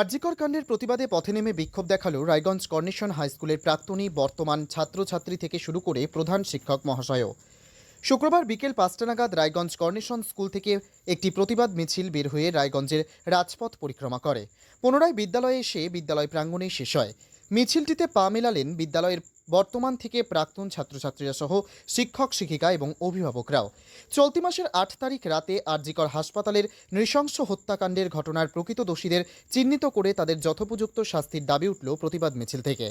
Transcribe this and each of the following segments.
আরজিকর কাণ্ডের প্রতিবাদে পথে নেমে বিক্ষোভ দেখাল রায়গঞ্জ কর্নেশন হাইস্কুলের প্রাক্তনী বর্তমান ছাত্রছাত্রী থেকে শুরু করে প্রধান শিক্ষক মহাশয়ও শুক্রবার বিকেল পাঁচটা নাগাদ রায়গঞ্জ কর্নেশন স্কুল থেকে একটি প্রতিবাদ মিছিল বের হয়ে রায়গঞ্জের রাজপথ পরিক্রমা করে। পুনরায় বিদ্যালয়ে এসে বিদ্যালয় প্রাঙ্গণে শেষ হয়। মিছিলটিতে পা মেলালেন বিদ্যালয়ের বর্তমান থেকে প্রাক্তন ছাত্রছাত্রীরা সহ শিক্ষক, শিক্ষিকা এবং অভিভাবকরাও। চলতি মাসের আট তারিখ রাতে আরজিকর হাসপাতালের নৃশংস হত্যাকাণ্ডের ঘটনার প্রকৃত দোষীদের চিহ্নিত করে তাদের যথোপযুক্ত শাস্তির দাবি উঠল প্রতিবাদ মিছিল থেকে।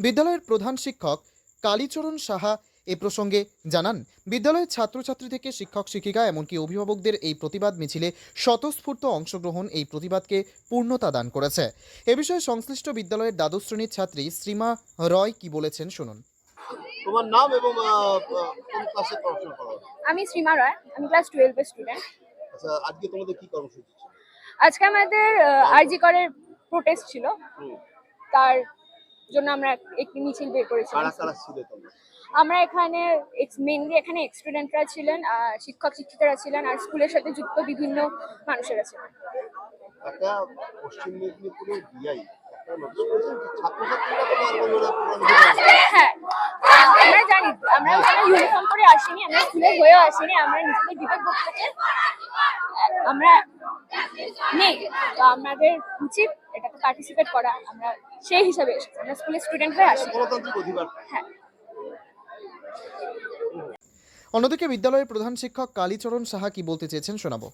বিদ্যালয়ের প্রধান শিক্ষক কালীচরণ সাহা এ প্রসঙ্গে জানান বিদ্যালয়ের ছাত্রছাত্রী থেকে শিক্ষক শিক্ষিকা এমনকি অভিভাবকদের এই প্রতিবাদ মিছিলে স্বতঃস্ফূর্ত অংশগ্রহণ এই প্রতিবাদকে পূর্ণতা দান করেছে। এ বিষয়ে সংশ্লিষ্ট বিদ্যালয়ের দ্বাদশ শ্রেণির ছাত্রী শ্রীমা রয় কি বলেছেন শুনুন। তোমার নাম এবং কোন ক্লাসে পড়াশোনা করো? আমি শ্রীমা রয় আমি ক্লাস টুয়েলভের স্টুডেন্ট আচ্ছা আজকে তোমাদের কি কর্মসূচি ছিল? আজকে আমাদের আরজি করের প্রোটেস্ট ছিল। তার জন্য আমরা একটি মিছিল বের করেছিলাম। কারা কারা ছিল তোমরা? আমরা এখানে মেনলি এখানে স্টুডেন্টরা ছিলেন শিক্ষক শিক্ষিকারা ছিলেন আর স্কুলের সাথে যুক্ত বিভিন্ন মানুষেরা ছিলেন। একটা পশ্চিম মেদিনীপুরের ডিআই হ্যাঁ আমরা জানি আমরা ওখানে ইউনিফর্ম করে আসিনি আমরা স্কুলে হয়েও আসিনি আমরা নিজেদের বিবেক বোধ থেকে আমরা নেই। তো আমাদের উচিত এটাতে পার্টিসিপেট করা আমরা সেই হিসাবে এসেছি আমরা স্কুলের স্টুডেন্ট হয়ে আসি হ্যাঁ। অন্যদিকে বিদ্যালয়ের প্রধান শিক্ষক কালীচরণ সাহা কি বলতে চেয়েছেন শোনাবো।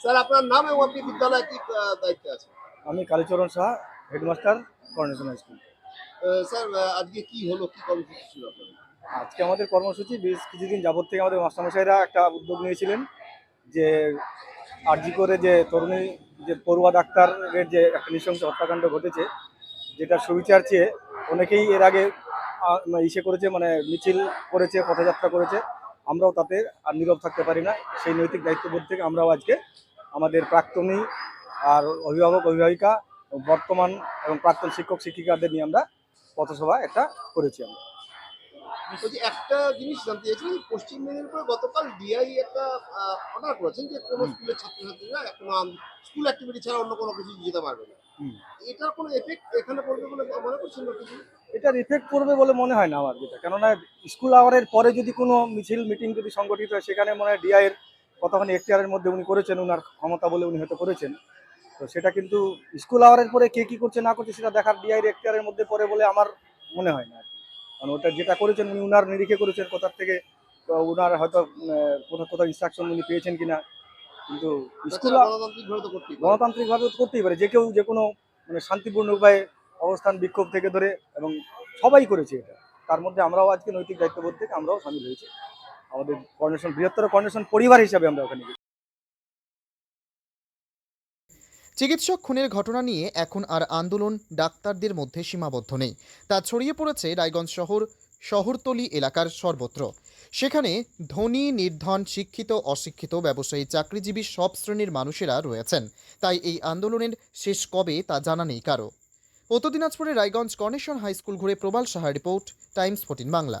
স্যার আপনার নাম এবং আপনি বিদ্যালয়ে কি দায়িত্বে আছেন? আমি Kalicharan Saha headmaster coronation school sir আজকে কি হলো কি কর্মসূচি ছিল আপনাদের? আজকে আমাদের কর্মসূচি বেশ কিছুদিন যাবত থেকে আমাদের মাস্টারমশাইরা একটা উদ্যোগ নিয়েছিলেন যে আরজি করে যে তরুণী যে পড়ুয়া ডাক্তারের যে একটা নৃশংস হত্যাকাণ্ড ঘটেছে যেটা সুবিচার চেয়ে অনেকেই এর আগে ইসে করেছে মানে মিছিল করেছে, পথযাত্রা করেছে, আমরাও তাতে আর নীরব থাকতে পারি না। সেই নৈতিক দায়িত্ববোধ থেকে আমরাও আজকে আমাদের প্রাক্তনী আর অভিভাবক, অভিভাবিকা, বর্তমান এবং প্রাক্তন শিক্ষক, শিক্ষিকাদের নিয়ে আমরা পথসভা একটা করেছি আমরা। বলছি একটা জিনিস জানতে চাইছি পশ্চিম মেদিনীপুরে গতকাল ডিআই একটা অর্ডার করেছেন যে কোনো স্কুলের ছাত্রছাত্রীরা কোনো স্কুল অ্যাক্টিভিটি ছাড়া অন্য কোনো কিছু যেতে পারবে না। হুম। এটার কোনো এফেক্ট এখানে পড়বে বলে মনে করছেন না কিছু? এটার ইফেক্ট পড়বে বলে মনে হয় না আমার যেটা। কেননা স্কুল আওয়ারের পরে যদি কোনো মিছিল মিটিং যদি সংগঠিত হয় সেখানে মনে হয় ডিআই এর কতখানি এখতিয়ারের মধ্যে উনি করেছেন উনার ক্ষমতা বলে উনি হয়তো করেছেন। তো সেটা কিন্তু স্কুল আওয়ারের পরে কে কি করছে না করছে সেটা দেখার ডিআই এর এখতিয়ারের মধ্যে পড়ে বলে আমার মনে হয় না। কারণ ওটা যেটা করেছেন উনি উনার নিরিখে করেছেন কোথার থেকে তো উনার হয়তো কোথাও কোথাও ইনস্ট্রাকশন উনি পেয়েছেন কিনা। কিন্তু স্কুল গণতান্ত্রিকভাবে করতেই পারে। গণতান্ত্রিকভাবে তো করতেই পারে। যে কেউ যে কোনো মানে শান্তিপূর্ণ উপায়ে অবস্থান বিক্ষোভ থেকে ধরে এবং সবাই করেছে এটা। তার মধ্যে আমরাও আজকে নৈতিক দায়িত্ববোধ থেকে আমরাও সামিল হয়েছি। আমাদের কর্নেশন বৃহত্তর কর্নেশন পরিবার হিসাবে আমরা ওখানে চিকিৎসক খুনের ঘটনা নিয়ে এখন আর আন্দোলন ডাক্তারদের মধ্যে সীমাবদ্ধ নেই। তা ছড়িয়ে পড়েছে রায়গঞ্জ শহর, শহরতলি এলাকার সর্বত্র। সেখানে ধনী, নির্ধন, শিক্ষিত, অশিক্ষিত ব্যবসায়ী, চাকরিজীবী সব শ্রেণির মানুষেরা রয়েছেন। তাই এই আন্দোলনের শেষ কবে তা জানা নেই কারও। উত্তর দিনাজপুরের রায়গঞ্জ কর্নেশন হাই স্কুল ঘুরে Prabal Saha report, Times fourteen Bangla.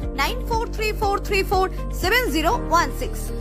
9434347016.